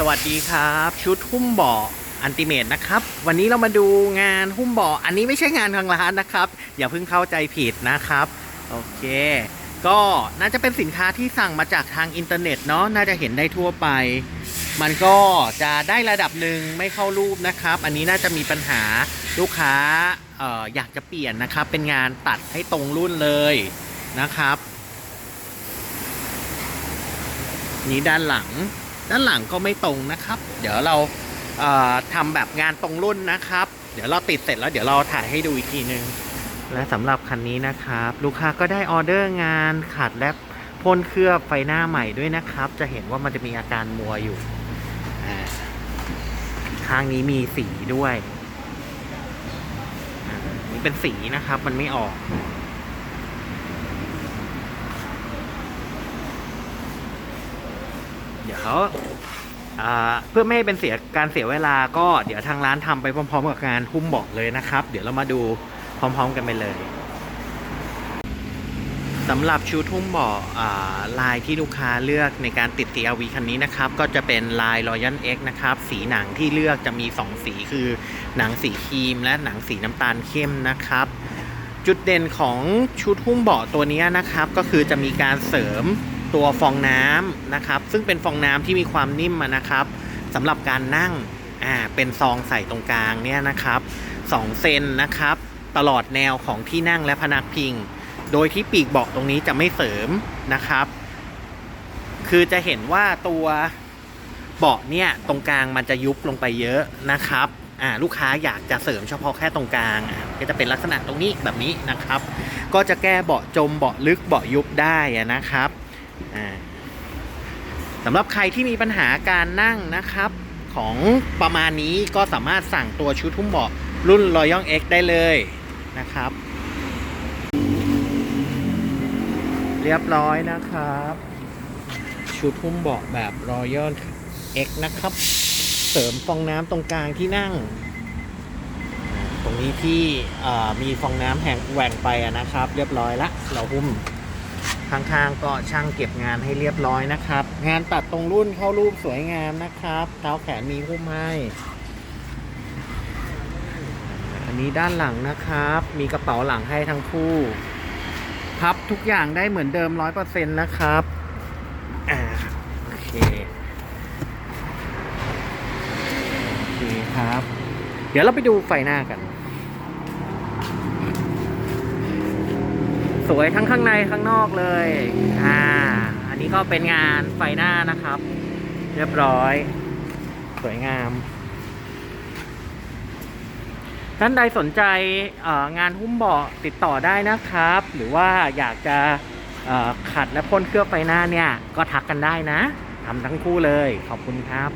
สวัสดีครับ ชุดหุ้มเบาะอันติเมตนะครับ วันนี้เรามาดูงานหุ้มเบาะอันนี้ไม่ใช่งานทางร้านนะครับ อย่าเพิ่งเข้าใจผิดนะครับ โอเค ก็น่าจะเป็นสินค้าที่สั่งมาจากทางอินเทอร์เน็ตเนาะน่าจะเห็นได้ทั่วไป มันก็จะได้ระดับหนึ่งไม่เข้ารูปนะครับ อันนี้น่าจะมีปัญหาลูกค้าอออยากจะเปลี่ยนนะครับ เป็นงานตัดให้ตรงรุ่นเลยนะครับ นี้ด้านหลัง ด้านหลังก็ไม่ตรงนะครับ เดี๋ยวเราเอ่อทำแบบงานตรงรุ่นนะครับ เดี๋ยวเราติดเสร็จแล้วเดี๋ยวเราถ่ายให้ดูอีกทีนึง และสำหรับคันนี้นะครับ ลูกค้าก็ได้ออเดอร์งานขัดและพ่นเคลือบไฟหน้าใหม่ด้วยนะครับ จะเห็นว่ามันจะมีอาการมัวอยู่อ่าข้างนี้มีสีด้วยอ่านี่เป็นสีนะครับ มันไม่ออก ดี๋ยวอ่าเพื่อไม่ให้เป็นเสียการเสียเวลาก็เดี๋ยวทางร้านทำไปพร้อม ๆ กับงานหุ้มเบาะเลยนะครับ เดี๋ยวเรามาดูพร้อม ๆ กันไปเลยสำหรับชุดหุ้มเบาะลายที่ลูกค้าเลือกในการติด CRV คันนี้นะครับ ก็จะเป็นลาย Royal X นะครับ สีหนังที่เลือกจะมี 2 สีคือหนังสีครีม และหนังสีน้ำตาลเข้มนะครับ จุดเด่นของชุดหุ้มเบาะตัวนี้นะครับ ก็คือจะมีการเสริม ตัวฟองน้ำนะครับ ซึ่งเป็นฟองน้ำที่มีความนิ่มนะครับสำหรับการนั่งอ่าเป็นซองใส่ตรงกลางเนี่ยนะครับ2เซนนะครับ ตลอดแนวของที่นั่งและพนักพิง โดยที่ปีกเบาะตรงนี้จะไม่เสริมนะครับ คือจะเห็นว่าตัวเบาะเนี่ยตรงกลางมันจะยุบลงไปเยอะนะครับอ่าลูกค้าอยากจะเสริมเฉพาะแค่ตรงกลางอะก็จะเป็นลักษณะตรงนี้แบบนี้นะครับ ก็จะแก้เบาะจมเบาะลึกเบาะยุบได้นะครับ สำหรับใครที่มีปัญหาการนั่งนะครับ ของประมาณนี้ก็สามารถสั่งตัวชุดหุ้มเบาะรุ่น Royal X ได้เลยนะครับ เรียบร้อยนะครับ ชุดหุ้มเบาะแบบ Royal X นะครับ เสริมฟองน้ำตรงกลางที่นั่ง ตรงนี้ที่มีฟองน้ำแห่งแหว่งไปนะครับ เรียบร้อยละเราหุ้ม ข้างๆก็ช่างเก็บงานให้เรียบร้อยนะครับ งานตัดตรงรุ่นเข้ารูปสวยงามนะครับเท้าแขนมีหุ้มให้ อันนี้ด้านหลังนะครับ มีกระเป๋าหลังให้ทั้งคู่ พับทุกอย่างได้เหมือนเดิมร้อยเปอร์เซ็นต์นะครับอ่าโอเคโอเคครับ เดี๋ยวเราไปดูไฟหน้ากัน สวยทั้งข้างในข้างนอกเลย อ่า อันนี้ก็เป็นงานไฟหน้านะครับ เรียบร้อย สวยงาม ท่านใดสนใจงานหุ้มเบาะติดต่อได้นะครับ หรือว่าอยากจะขัดและพ่นเคลือบไฟหน้าเนี่ย ก็ทักกันได้นะทำทั้งคู่เลย ขอบคุณครับ